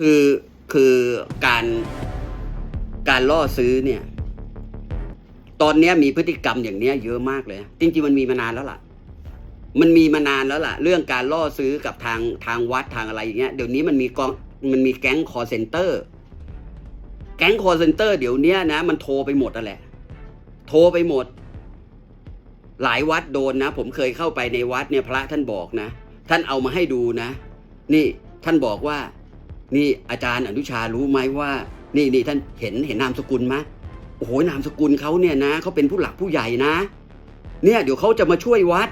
คือคือการการล่อซื้อเนี่ย ตอนนี้มีพฤติกรรมอย่างเนี้ยเยอะมากเลย จริงๆมันมีมานานแล้วล่ะ มันมีมานานแล้วล่ะ เรื่องการล่อซื้อกับทางทางวัดทางอะไรอย่างเงี้ยเดี๋ยวนี้มันมีกองมันมีแก๊งคอเซนเตอร์ แก๊งคอเซนเตอร์เดี๋ยวนี้นะ มันโทรไปหมดอะแหละ โทรไปหมด หลายวัดโดนนะ ผมเคยเข้าไปในวัดเนี่ยพระท่านบอกนะ ท่านเอามาให้ดูนะ นี่ท่านบอกว่า นี่อาจารย์อนุชารู้ไหมว่า นี่นี่ท่านเห็นเห็นนามสกุลไหมโอ้โหนามสกุลเขาเนี่ยนะเขาเป็นผู้หลักผู้ใหญ่นะ เนี่ยเดี๋ยวเขาจะมาช่วยวัด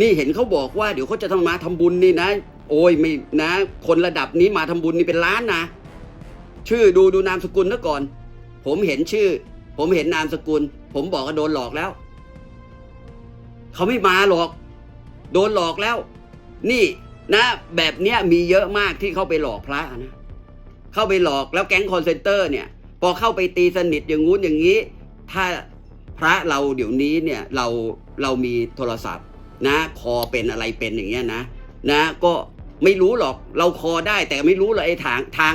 นี่เห็นเขาบอกว่าเดี๋ยวเขาจะต้องมาทำบุญนี่นะ โอ้ยไม่นะ คนระดับนี้มาทำบุญนี่เป็นล้านนะ ชื่อดูดูนามสกุลซะก่อน ผมเห็นชื่อ ผมเห็นนามสกุล ผมบอกว่าโดนหลอกแล้วเขาไม่มาหรอก โดนหลอกแล้ว นี่นะ แบบเนี้ยมีเยอะมากที่เขาไปหลอกพระนะ เข้าไปหลอกแล้วแก๊งคอนเซนเตอร์เนี่ย พอเข้าไปตีสนิทอย่างงู้นอย่างนี้ ถ้าพระเราเดี๋ยวนี้เนี่ยเราเรามีโทรศัพท์นะ คอเป็นอะไรเป็นอย่างเงี้ยนะนะก็ไม่รู้หรอกเราคอได้แต่ไม่รู้เลยไอ้ทางทาง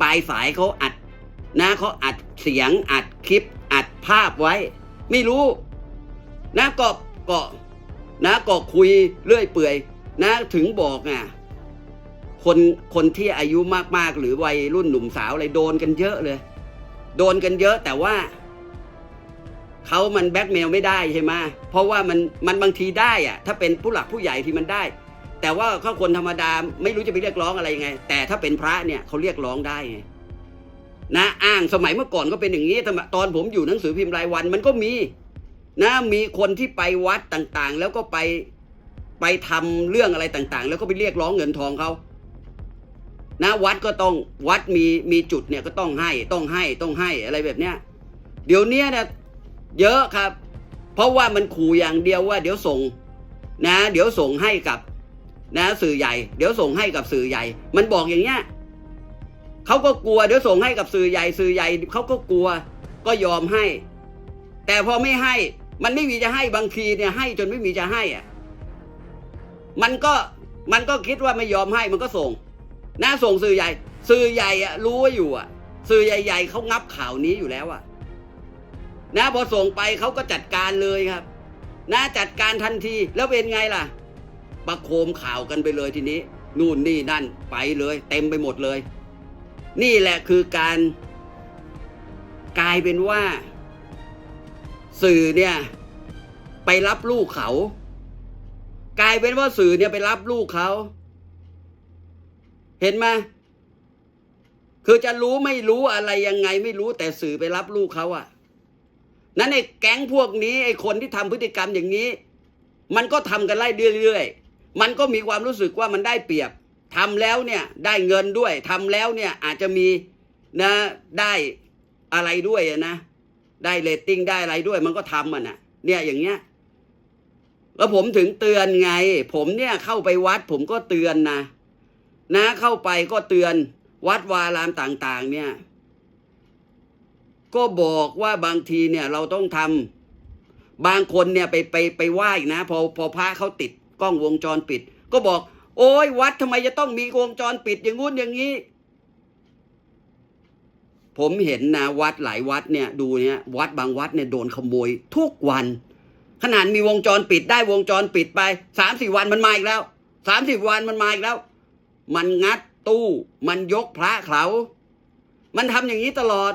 ปลายสายเขาอัดนะเขาอัดเสียงอัดคลิป อัดภาพไว้ ไม่รู้ นะก็ก็นะก็คุยเรื่อยเปื่อย นะถึงบอกอะ คนคนที่อายุมากๆ หรือวัยรุ่นหนุ่มสาวอะไรโดนกันเยอะเลย โดนกันเยอะแต่ว่าเขามันแบ็กเมลไม่ได้ใช่ไหมเพราะว่ามันมันบางทีได้อะถ้าเป็นผู้หลักผู้ใหญ่ที่มันได้ แต่ว่าเขาคนธรรมดาไม่รู้จะไปเรียกร้องอะไรยังไง แต่ถ้าเป็นพระเนี่ยเขาเรียกร้องได้ไงนะอ้างสมัยเมื่อก่อนก็เป็นอย่างนี้ตอนผมอยู่หนังสือพิมพ์รายวัน มันก็มี นะมีคนที่ไปวัดต่างๆ แล้วก็ไปไปทำเรื่องอะไรต่างๆ แล้วก็ไปเรียกร้องเงินทองเขา นะวัดก็ต้องวัดมีมีจุดเนี่ยก็ต้องให้ต้องให้ต้องให้อะไรแบบเนี้ยเดี๋ยวนี้นะเยอะครับ เพราะว่ามันขู่อย่างเดียวว่า เดี๋ยวส่งนะ เดี๋ยวส่งให้กับนะสื่อใหญ่ เดี๋ยวส่งให้กับสื่อใหญ่ มันบอกอย่างเงี้ยเขาก็กลัวเดี๋ยวส่งให้กับสื่อใหญ่สื่อใหญ่เขาก็กลัวก็ยอมให้ แต่พอไม่ให้ มันไม่มีจะให้บางทีเนี่ยให้จนไม่มีจะให้อะมันก็มันก็คิดว่าไม่ยอมให้มันก็ส่ง นะส่งสื่อใหญ่ สื่อใหญ่อะรู้ว่าอยู่อะสื่อใหญ่ ๆเขางับข่าวนี้อยู่แล้วอะนะพอส่งไปเขาก็จัดการเลยครับนะจัดการทันทีแล้วเป็นไงล่ะ ประโคมข่าวกันไปเลยทีนี้ นู่นนี่นั่นไปเลย เต็มไปหมดเลย นี่แหละคือการกลายเป็นว่า สื่อเนี่ย ไปรับลูกเขา กลายเป็นว่าสื่อเนี่ยไปรับลูกเขา เห็นไหมคือจะรู้ไม่รู้อะไรยังไงไม่รู้แต่สื่อไปรับลูกเขาอะนั้นไอ้แก๊งพวกนี้ไอ้คนที่ทำพฤติกรรมอย่างนี้ มันก็ทำกันไล่เรื่อยๆ มันก็มีความรู้สึกว่ามันได้เปรียบทำแล้วเนี่ยได้เงินด้วยทำแล้วเนี่ยอาจจะมีนะได้อะไรด้วยนะได้เรตติ้งได้อะไรด้วย มันก็ทำมันอะ เนี่ยอย่างเงี้ยแล้วผมถึงเตือนไง ผมเนี่ยเข้าไปวัด ผมก็เตือนนะ นะเข้าไปก็เตือนวัดวารามต่างๆ เนี่ย ก็บอกว่าบางทีเนี่ยเราต้องทำบางคนเนี่ยไปไปไปไหว้นะ พอพอพระเขาติดกล้องวงจรปิด ก็บอก โอ้ยวัดทำไมจะต้องมีวงจรปิดอย่างงู้นอย่างนี้ ผมเห็นนะวัดหลายวัดเนี่ยดูเนี่ยวัดบางวัดเนี่ยโดนขโมยทุกวัน ขนาดมีวงจรปิดได้วงจรปิดไปสามสี่วันมันมาอีกแล้วสามสิบวันมันมาอีกแล้ว มันงัดตู้ มันยกพระเขา มันทำอย่างนี้ตลอด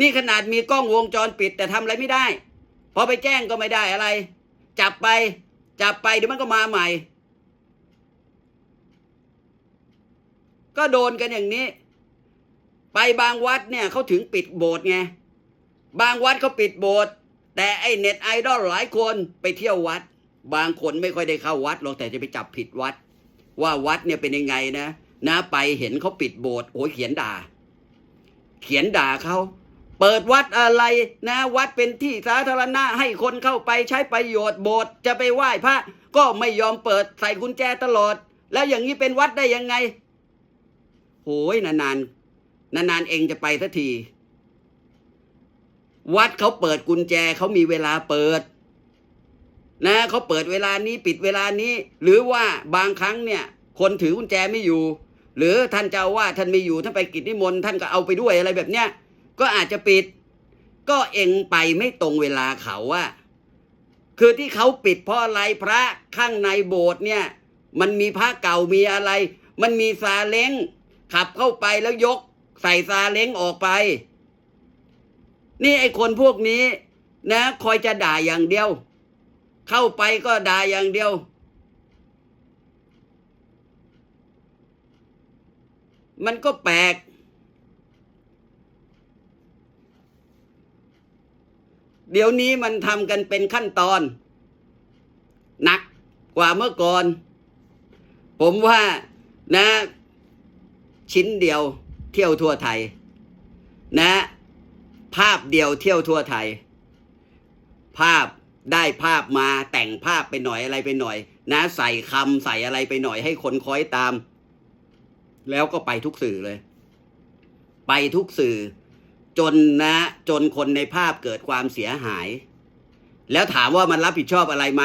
นี่ขนาดมีกล้องวงจรปิดแต่ทำอะไรไม่ได้ พอไปแจ้งก็ไม่ได้อะไร จับไป จับไปเดี๋ยวมันก็มาใหม่ ก็โดนกันอย่างนี้ ไปบางวัดเนี่ยเขาถึงปิดโบสถ์ไง บางวัดเขาปิดโบสถ์แต่ไอเน็ตไอดอลหลายคนไปเที่ยววัด บางคนไม่ค่อยได้เข้าวัดหรอกแต่จะไปจับผิดวัด ว่าวัดเนี่ยเป็นยังไงนะนะไปเห็นเขาปิดโบสถ์โอ้ยเขียนด่า เขียนด่าเขาเปิดวัดอะไรนะ วัดเป็นที่สาธารณะให้คนเข้าไปใช้ประโยชน์โบสถ์จะไปไหว้พระ ก็ไม่ยอมเปิดใส่กุญแจตลอด แล้วอย่างนี้เป็นวัดได้ยังไงโหยนานๆนานๆเองจะไปสักที วัดเขาเปิดกุญแจเขามีเวลาเปิด นะเขาเปิดเวลานี้ปิดเวลานี้ หรือว่าบางครั้งเนี่ยคนถือกุญแจไม่อยู่ หรือท่านเจ้าว่าท่านไม่อยู่ท่านไปกิจนิมนต์ท่านก็เอาไปด้วยอะไรแบบเนี้ยก็อาจจะปิด ก็เองไปไม่ตรงเวลาเขาว่าคือที่เขาปิดเพราะอะไรพระข้างในโบสถ์เนี่ยมันมีพระเก่ามีอะไร มันมีซาเล้งขับเข้าไปแล้วยก ใส่ซาเล้งออกไป นี่ไอ้คนพวกนี้นะ คอยจะด่าอย่างเดียว เข้าไปก็ด่าอย่างเดียว มันก็แปลก เดี๋ยวนี้มันทำกันเป็นขั้นตอน หนักกว่าเมื่อก่อน ผมว่านะ ชิ้นเดียวเที่ยวทั่วไทย นะ ภาพเดียวเที่ยวทั่วไทย ภาพ ได้ภาพมาแต่งภาพไปหน่อยอะไรไปหน่อย นะใส่คำใส่อะไรไปหน่อยให้คนคอยตาม แล้วก็ไปทุกสื่อเลย ไปทุกสื่อ จนนะ จนคนในภาพเกิดความเสียหาย แล้วถามว่ามันรับผิดชอบอะไรไหม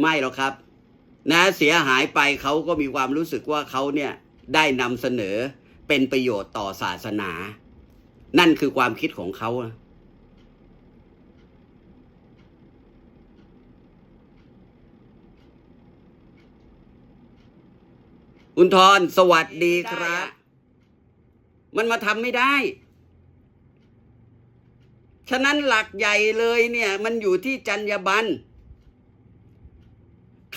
ไม่หรอกครับ นะเสียหายไปเขาก็มีความรู้สึกว่าเขาเนี่ยได้นำเสนอเป็นประโยชน์ต่อศาสนา นั่นคือความคิดของเขานะ คุณทรสวัสดีครับ มันมาทำไม่ได้ ฉะนั้นหลักใหญ่เลยเนี่ย มันอยู่ที่จรรยาบรรณ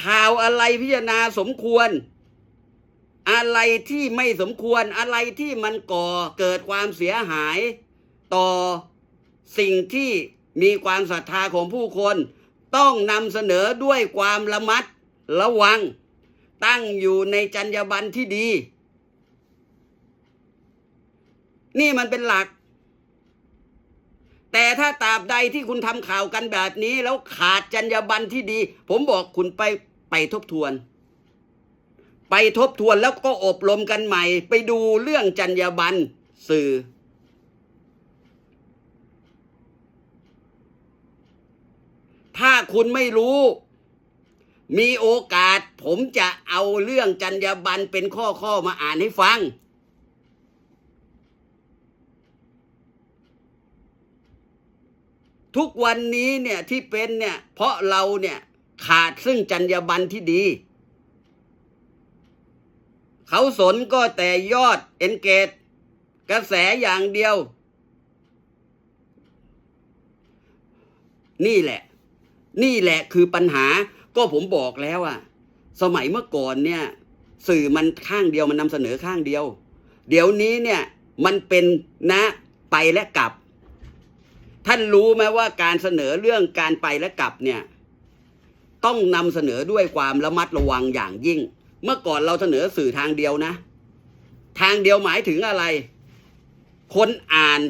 ข่าวอะไรพิจารณาสมควร อะไรที่ไม่สมควรอะไรที่มันก่อเกิดความเสียหาย ต่อสิ่งที่มีความศรัทธาของผู้คน ต้องนำเสนอด้วยความระมัดระวัง ตั้งอยู่ในจรรยาบรรณที่ดี นี่มันเป็นหลัก แต่ถ้าตราบใดที่คุณทำข่าวกันแบบนี้ แล้วขาดจรรยาบรรณที่ดี ผมบอกคุณไปไปทบทวน ไปทบทวนแล้วก็อบรมกันใหม่ ไปดูเรื่องจรรยาบรรณสื่อถ้าคุณไม่รู้ มีโอกาสผมจะเอาเรื่องจรรยาบรรณเป็นข้อข้อๆมาอ่านให้ฟัง ทุกวันนี้เนี่ยที่เป็นเนี่ย เพราะเราเนี่ยขาดซึ่งจรรยาบรรณที่ดี เขาสนก็แต่ยอดเอนเกตกระแสอย่างเดียว นี่แหละ นี่แหละคือปัญหา ก็ผมบอกแล้วอะสมัยเมื่อก่อนเนี่ย สื่อมันข้างเดียวมันนำเสนอข้างเดียว เดี๋ยวนี้เนี่ยมันเป็นนะไปและกลับ ท่านรู้ไหมว่าการเสนอเรื่องการไปและกลับเนี่ยต้องนำเสนอด้วยความระมัดระวังอย่างยิ่ง เมื่อก่อนเราเสนอสื่อทางเดียวนะ ทางเดียวหมายถึงอะไร คนอ่าน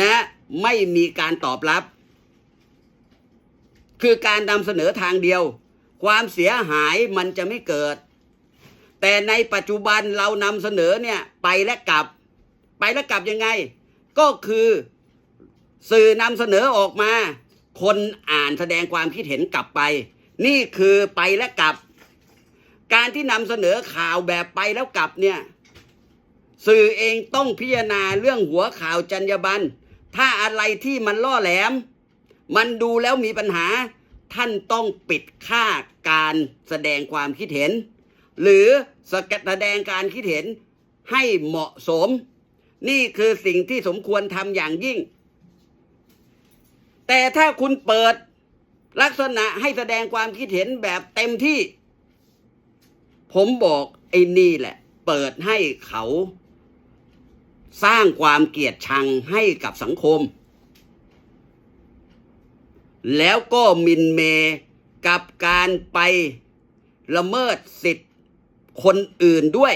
นะไม่มีการตอบรับ คือการนำเสนอทางเดียว ความเสียหายมันจะไม่เกิด แต่ในปัจจุบันเรานำเสนอเนี่ยไปและกลับ ไปและกลับยังไง ก็คือสื่อนำเสนอออกมา คนอ่านแสดงความคิดเห็นกลับไป นี่คือไปและกลับ การที่นำเสนอข่าวแบบไปแล้วกลับเนี่ยสื่อเองต้องพิจารณาเรื่องหัวข่าวจรรยาบรรณถ้าอะไรที่มันล่อแหลม มันดูแล้วมีปัญหา ท่านต้องปิดค่าการแสดงความคิดเห็น หรือแสดงการคิดเห็นให้เหมาะสม นี่คือสิ่งที่สมควรทำอย่างยิ่ง แต่ถ้าคุณเปิดลักษณะให้แสดงความคิดเห็นแบบเต็มที่ ผมบอกไอ้นี่แหละ เปิดให้เขา สร้างความเกลียดชังให้กับสังคม แล้วก็มินเมกับการไปละเมิดสิทธิ์คนอื่นด้วย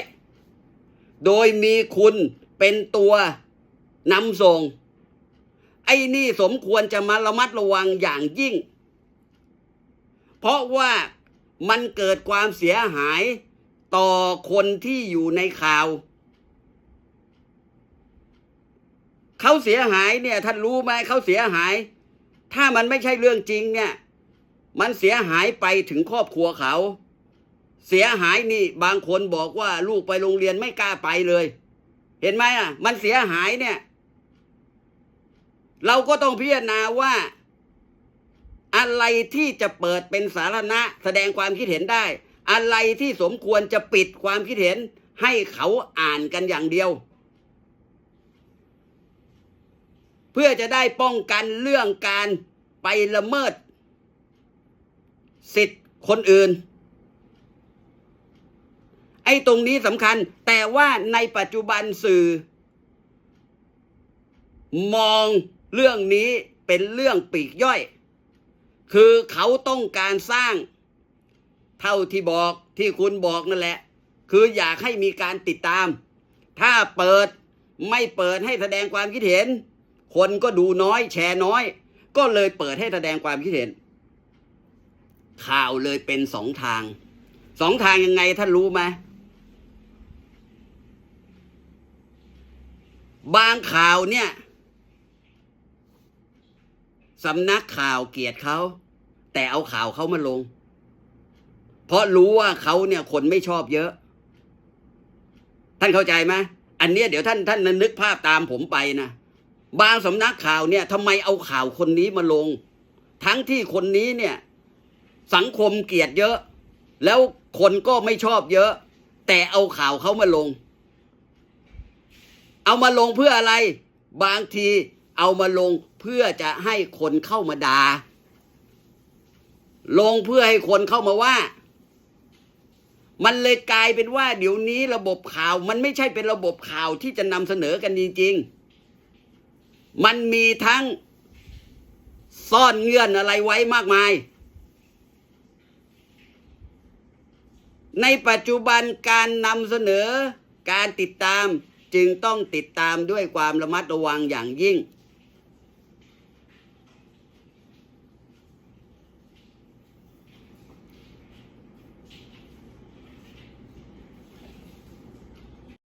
โดยมีคุณเป็นตัวนำส่ง ไอ้นี่สมควรจะมาระมัดระวังอย่างยิ่ง เพราะว่ามันเกิดความเสียหายต่อคนที่อยู่ในข่าว เขาเสียหายเนี่ยท่านรู้ไหมเขาเสียหาย ถ้ามันไม่ใช่เรื่องจริงเนี่ย มันเสียหายไปถึงครอบครัวเขา เสียหายนี่บางคนบอกว่าลูกไปโรงเรียนไม่กล้าไปเลย เห็นไหมอะ มันเสียหายเนี่ย เราก็ต้องพิจารณาว่า อะไรที่จะเปิดเป็นสาธารณะแสดงความคิดเห็นได้ อะไรที่สมควรจะปิดความคิดเห็น ให้เขาอ่านกันอย่างเดียว เพื่อจะได้ป้องกันเรื่องการไปละเมิด สิทธิ์คนอื่น ไอ้ตรงนี้สำคัญ แต่ว่าในปัจจุบันสื่อ มองเรื่องนี้เป็นเรื่องปีกย่อย คือเขาต้องการสร้าง เท่าที่บอกที่คุณบอกนั่นแหละ คืออยากให้มีการติดตาม ถ้าเปิดไม่เปิดให้แสดงความคิดเห็น คนก็ดูน้อยแชร์น้อย ก็เลยเปิดให้แสดงความคิดเห็น ข่าวเลยเป็นสองทาง สองทางยังไงท่านรู้ไหมบางข่าวเนี่ยสำนักข่าวเกียดเขา แต่เอาข่าวเขามาลง เพราะรู้ว่าเขาเนี่ยคนไม่ชอบเยอะ ท่านเข้าใจไหมอันเนี้ยเดี๋ยวท่านท่านนึกภาพตามผมไปนะ บางสำนักข่าวเนี่ยทำไมเอาข่าวคนนี้มาลง ทั้งที่คนนี้เนี่ย สังคมเกลียดเยอะ แล้วคนก็ไม่ชอบเยอะ แต่เอาข่าวเขามาลง เอามาลงเพื่ออะไร บางทีเอามาลงเพื่อจะให้คนเข้ามาดา่าลงเพื่อให้คนเข้ามาว่า มันเลยกลายเป็นว่า เดี๋ยวนี้ระบบข่าวมันไม่ใช่เป็นระบบข่าวที่จะนำเสนอกันจริงๆ มันมีทั้งซ่อนเงื่อนอะไรไว้มากมาย ในปัจจุบันการนำเสนอการติดตามจึงต้องติดตามด้วยความระมัดระวังอย่างยิ่ง